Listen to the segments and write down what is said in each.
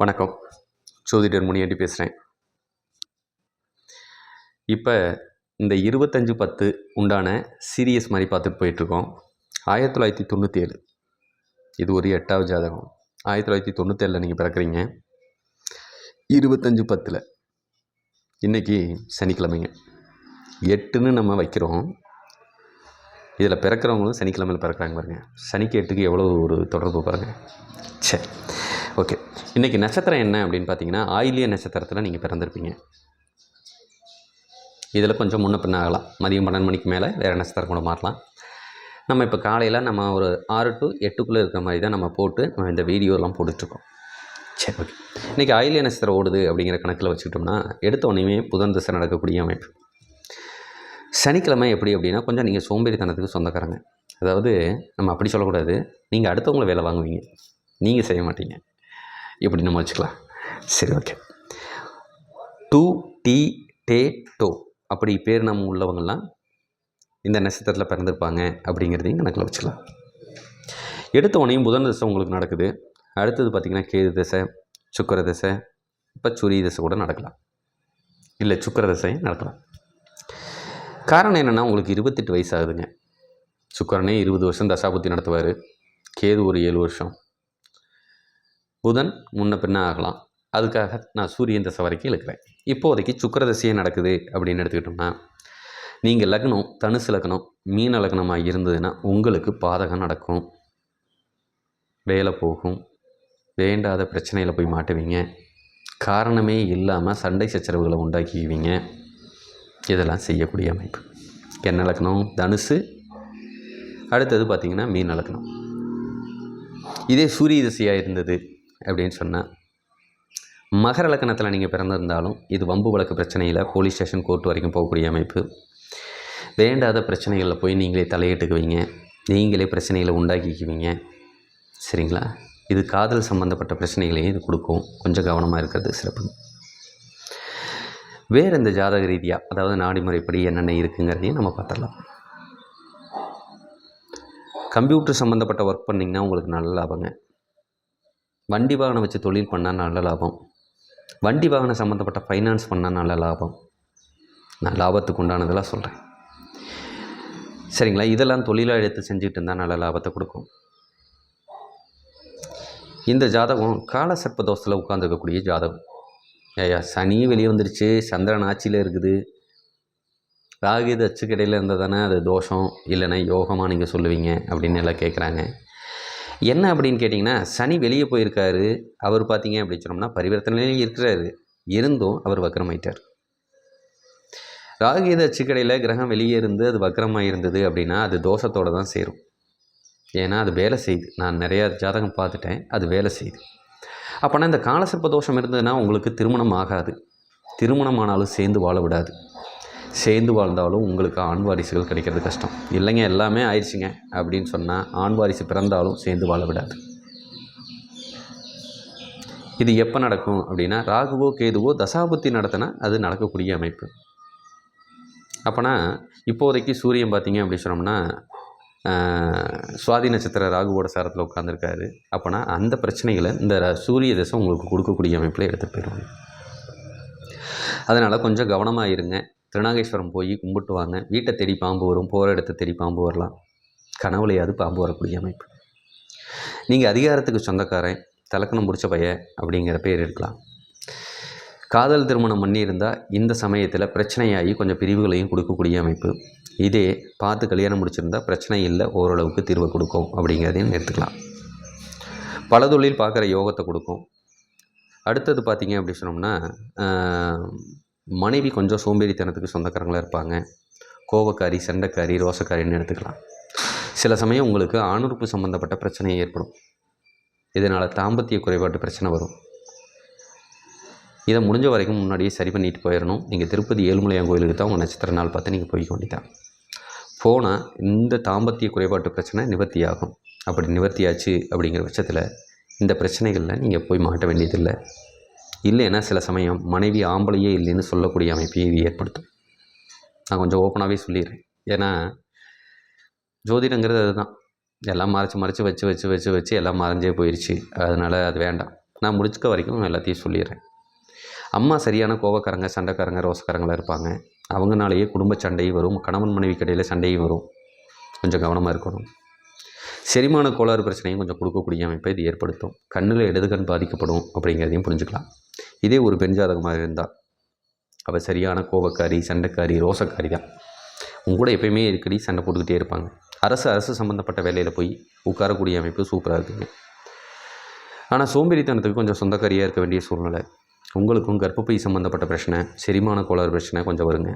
வணக்கம். ஜோதிடர் முனியாண்டி பேசுகிறேன் இப்போ இந்த இருபத்தஞ்சு பத்து உண்டான சீரியஸ் மாதிரி பார்த்துட்டு போயிட்டுருக்கோம். ஆயிரத்தி தொள்ளாயிரத்தி தொண்ணூற்றி ஏழு இது ஒரு எட்டாவது ஜாதகம். ஆயிரத்தி தொள்ளாயிரத்தி தொண்ணூற்றேழில் நீங்கள் பிறக்கிறீங்க. இருபத்தஞ்சு பத்தில். இன்றைக்கி சனிக்கிழமைங்க. எட்டுன்னு நம்ம வைக்கிறோம். இதில் பிறக்கிறவங்களும் சனிக்கிழமையில் பிறக்கிறாங்க பாருங்கள் சனிக்கு எட்டுக்கு எவ்வளோ ஒரு தொடர்பு பாருங்கள் சரி ஓகே. இன்றைக்கி நட்சத்திரம் என்ன அப்படின்னு பார்த்தீங்கன்னா ஆயிலிய நட்சத்திரத்தில் நீங்கள் பிறந்திருப்பீங்க. இதில் கொஞ்சம் முன்ன பின்ன ஆகலாம். மதியம் பன்னெண்டு மணிக்கு மேலே வேறு நட்சத்திரம் கூட மாறலாம். நம்ம இப்போ காலையில் நம்ம ஒரு ஆறு டு எட்டுக்குள்ளே இருக்கிற மாதிரி தான் நம்ம போட்டு நம்ம இந்த வீடியோலாம் போட்டுட்ருக்கோம். சரி ஓகே. இன்றைக்கி ஆயிலிய நட்சத்திரம் ஓடுது அப்படிங்கிற கணக்கில் வச்சுக்கிட்டோம்னா எடுத்த உடனே புதன் திசை நடக்கக்கூடிய அமைப்பு. சனிக்கிழமை எப்படி அப்படின்னா கொஞ்சம் நீங்கள் சோம்பேறித்தனத்துக்கு சொந்தக்காரங்க. அதாவது நம்ம அப்படி சொல்லக்கூடாது. நீங்கள் அடுத்தவங்கள வேலை வாங்குவீங்க. நீங்கள் செய்ய மாட்டீங்க. இப்படி நம்ம வச்சுக்கலாம். சரி ஓகே டூ டி டே டோ அப்படி பேர் நம்ம உள்ளவங்கள்லாம் இந்த நட்சத்திரத்தில் பிறந்திருப்பாங்க அப்படிங்கிறதையும் கணக்கில் வச்சுக்கலாம். எடுத்த உடனே புதன் தசை உங்களுக்கு நடக்குது. அடுத்தது பார்த்திங்கன்னா கேது தசை சுக்கர தசை இப்போ சூரிய தசை கூட நடக்கலாம். இல்லை சுக்கர தசையும் நடக்கலாம். காரணம் என்னென்னா உங்களுக்கு இருபத்தெட்டு வயசு ஆகுதுங்க. சுக்கரனே இருபது வருஷம் தசாபுத்தி நடத்துவார். கேது ஒரு ஏழு வருஷம். புதன் முன்ன பின்ன ஆகலாம். அதுக்காக நான் சூரியன் தசை வரைக்கும் இழுக்கிறேன். இப்போதைக்கு சுக்கர தசையே நடக்குது அப்படின்னு எடுத்துக்கிட்டோம்னா நீங்கள் லக்னம் தனுசு லக்னம் மீன லக்னமாக இருந்ததுன்னா உங்களுக்கு பாதகம் நடக்கும். வேலை போகும். வேண்டாத பிரச்சனையில் போய் மாட்டுவீங்க. காரணமே இல்லாமல் சண்டை சச்சரவுகளை உண்டாக்கிக்குவீங்க இதெல்லாம் செய்யக்கூடிய அமைப்பு. என்ன லக்னம் தனுசு. அடுத்தது பார்த்திங்கன்னா மீன் லக்னம். இதே சூரிய திசையாக இருந்தது. அப்படின்னு சொன்னால் மகர இலக்கணத்தில் நீங்கள் பிறந்திருந்தாலும் இது வம்பு வழக்கு பிரச்சனையில் போலீஸ் ஸ்டேஷன் கோர்ட் வரைக்கும் போகக்கூடிய அமைப்பு. வேண்டாத பிரச்சனைகளில் போய் நீங்களே தலையிட்டுக்குவீங்க. நீங்களே பிரச்சனைகளை உண்டாக்கிக்குவீங்க. சரிங்களா? இது காதல் சம்மந்தப்பட்ட பிரச்சனைகளையும் இது கொடுக்கும். கொஞ்சம் கவனமாக இருக்கிறது சிறப்பு. வேறு இந்த ஜாதக ரீதியாக அதாவது நாடி முறைப்படி என்னென்ன இருக்குங்கிறதையும் நம்ம பார்த்துடலாம். கம்ப்யூட்டர் சம்மந்தப்பட்ட ஒர்க் பண்ணிங்கன்னா உங்களுக்கு நல்ல லாபங்க. வண்டி வாகனம் வச்சு தொழில் பண்ணால் நல்ல லாபம். வண்டி வாகனம் சம்மந்தப்பட்ட ஃபைனான்ஸ் பண்ணால் நல்ல லாபம். நான் லாபத்துக்கு உண்டானதெல்லாம் சொல்கிறேன் சரிங்களா? இதெல்லாம் தொழிலாக எடுத்து செஞ்சுட்டு இருந்தால் நல்ல லாபத்தை கொடுக்கும். இந்த ஜாதகம் கால சர்ப்ப தோஷத்தில் உட்காந்துருக்கக்கூடிய ஜாதகம். ஐயா சனி வெளியே வந்துருச்சு. சந்திரன் ஆட்சியில் இருக்குது. ராகு இது அச்சுக்கடையில் இருந்தால் தானே அது தோஷம். இல்லைன்னா யோகமாக நீங்கள் சொல்லுவீங்க அப்படின்னு எல்லாம் கேட்குறாங்க என்ன அப்படின்னு கேட்டிங்கன்னா சனி வெளியே போயிருக்காரு. அவர் பார்த்தீங்க அப்படின்னு சொன்னோம்னா பரிவர்த்தனையிலே இருக்கிறாரு. இருந்தும் அவர் வக்கரமாயிட்டார். ராகு அச்சுக்கடையில் கிரகம் வெளியே இருந்து அது வக்கரமாக இருந்தது அப்படின்னா அது தோஷத்தோடு தான் சேரும். ஏன்னா அது வேலை செய்யுது நான் நிறையா ஜாதகம் பார்த்துட்டேன் அது வேலை செய்யுது அப்போனா இந்த காலசர்ப்ப தோஷம் இருந்ததுன்னா உங்களுக்கு திருமணம் ஆகாது. திருமணம் ஆனாலும் சேர்ந்து வாழ விடாது. சேர்ந்து வாழ்ந்தாலும் உங்களுக்கு ஆண் வாரிசுகள் கிடைக்கிறது கஷ்டம். இல்லைங்க எல்லாமே ஆயிடுச்சுங்க அப்படின்னு சொன்னால் ஆண் வாரிசு பிறந்தாலும் சேர்ந்து வாழ விடாது. இது எப்போ நடக்கும் அப்படின்னா ராகுவோ கேதுவோ தசாபுத்தி நடத்தினா அது நடக்கக்கூடிய அமைப்பு. அப்போனா இப்போதைக்கு சூரியன் பார்த்தீங்க அப்படி சொன்னோம்னா சுவாதி நட்சத்திர ராகுவோட சாரத்தில் உட்காந்துருக்காரு அப்போனா அந்த பிரச்சனைகளை இந்த சூரிய தசை உங்களுக்கு கொடுக்கக்கூடிய அமைப்பில் எடுத்து போயிடுவாங்க. அதனால் கொஞ்சம் கவனமாக இருங்க. திருநாகேஸ்வரம் போய் கும்பிட்டு வாங்க. வீட்டை தேடி பாம்பு வரும். போகிற இடத்த தேடி பாம்பு வரலாம். கனவுலையாவது பாம்பு வரக்கூடிய அமைப்பு. நீங்கள் அதிகாரத்துக்கு சொந்தக்காரன் தலக்கணம் முடிச்ச பைய அப்படிங்கிற பேர் இருக்கலாம். காதல் திருமணம் பண்ணியிருந்தால் இந்த சமயத்தில் பிரச்சனையாகி கொஞ்சம் பிரிவுகளையும் கொடுக்கக்கூடிய அமைப்பு. இதே பார்த்து கல்யாணம் முடிச்சிருந்தா பிரச்சனை இல்லை ஓரளவுக்கு தீர்வை கொடுக்கும் அப்படிங்கிறதையும் எடுத்துக்கலாம். பல தொழில் பார்க்குற யோகத்தை கொடுக்கும். அடுத்தது பார்த்திங்க அப்படி சொன்னோம்னா மனைவி கொஞ்சம் சோம்பேறித்தனத்துக்கு சொந்தக்காரங்களாக இருப்பாங்க. கோவக்காரி சண்டைக்காரி ரோசக்காரின்னு எடுத்துக்கலாம். சில சமயம் உங்களுக்கு ஆணுறுப்பு சம்மந்தப்பட்ட பிரச்சனை ஏற்படும். இதனால் தாம்பத்திய குறைபாட்டு பிரச்சனை வரும். இதை முடிஞ்ச வரைக்கும் முன்னாடியே சரி பண்ணிட்டு போயிடணும். நீங்கள் திருப்பதி ஏழுமலையான் கோயிலுக்கு தான் உங்கள் நட்சத்திர நாள் பார்த்து நீங்கள் போய் கொண்டிதான் போனால் இந்த தாம்பத்திய குறைபாட்டு பிரச்சனை நிவர்த்தி ஆகும் அப்படி நிவர்த்தியாச்சு அப்படிங்கிற பட்சத்தில் இந்த பிரச்சனைகளில் நீங்கள் போய் மாட்ட வேண்டியதில்லை. இல்லைன்னா சில சமயம் மனைவி ஆம்பளையே இல்லைன்னு சொல்லக்கூடிய அமைப்பை இது ஏற்படுத்தும். நான் கொஞ்சம் ஓப்பனாகவே சொல்லிடுறேன். ஏன்னா ஜோதிடங்கிறது அதுதான். எல்லாம் மறைச்சி மறைச்சி வச்சு வச்சு வச்சு வச்சு எல்லாம் மறைஞ்சே போயிடுச்சு அதனால் அது வேண்டாம். நான் முடிச்சுக்க வரைக்கும் எல்லாத்தையும் சொல்லிடுறேன். அம்மா சரியான கோவக்காரங்க சண்டைக்காரங்க ரோசக்காரங்களாக இருப்பாங்க. அவங்கனாலேயே குடும்ப சண்டையும் வரும். கணவன் மனைவி கடையில் சண்டையும் வரும். கொஞ்சம் கவனமாக இருக்கணும். செரிமான கோளாறு பிரச்சனையும் கொஞ்சம் கொடுக்கக்கூடிய அமைப்பை இது ஏற்படுத்தும். கண்ணில் இடது கண் பாதிக்கப்படும் அப்படிங்கிறதையும் புரிஞ்சுக்கலாம். இதே ஒரு பெண் ஜாதகமாக இருந்தால் அவள் சரியான கோவக்காரி சண்டைக்காரி ரோசக்காரி தான். உங்கூட எப்பயுமே இருக்கடி சண்டை போட்டுக்கிட்டே இருப்பாங்க. அரசு அரசு சம்மந்தப்பட்ட வேலையில் போய் உட்காரக்கூடிய அமைப்பு சூப்பராக இருக்குங்க. ஆனால் சோம்பேறித்தனத்துக்கு கொஞ்சம் சொந்தக்காரியாக இருக்க வேண்டிய சூழ்நிலை. உங்களுக்கும் கர்ப்பப்பை சம்மந்தப்பட்ட பிரச்சனை செரிமான கோளாறு பிரச்சனை கொஞ்சம் வருங்க.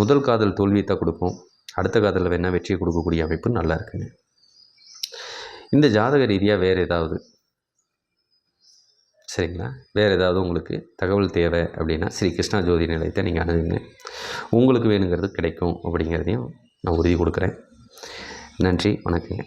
முதல் காதல் தோல்வியை தான் கொடுக்கும். அடுத்த காதலில் வேணால் வெற்றியை கொடுக்கக்கூடிய அமைப்பு நல்லா இருக்குங்க இந்த ஜாதக ரீதியாக வேறு ஏதாவது? சரிங்களா? வேறு ஏதாவது உங்களுக்கு தகவல் தேவை அப்படின்னா ஸ்ரீ கிருஷ்ணா ஜோதி நிலையத்தை நீங்கள் அணுகுங்க. உங்களுக்கு வேணுங்கிறது கிடைக்கும் அப்படிங்கிறதையும் நான் உறுதி கொடுக்குறேன். நன்றி வணக்கங்க.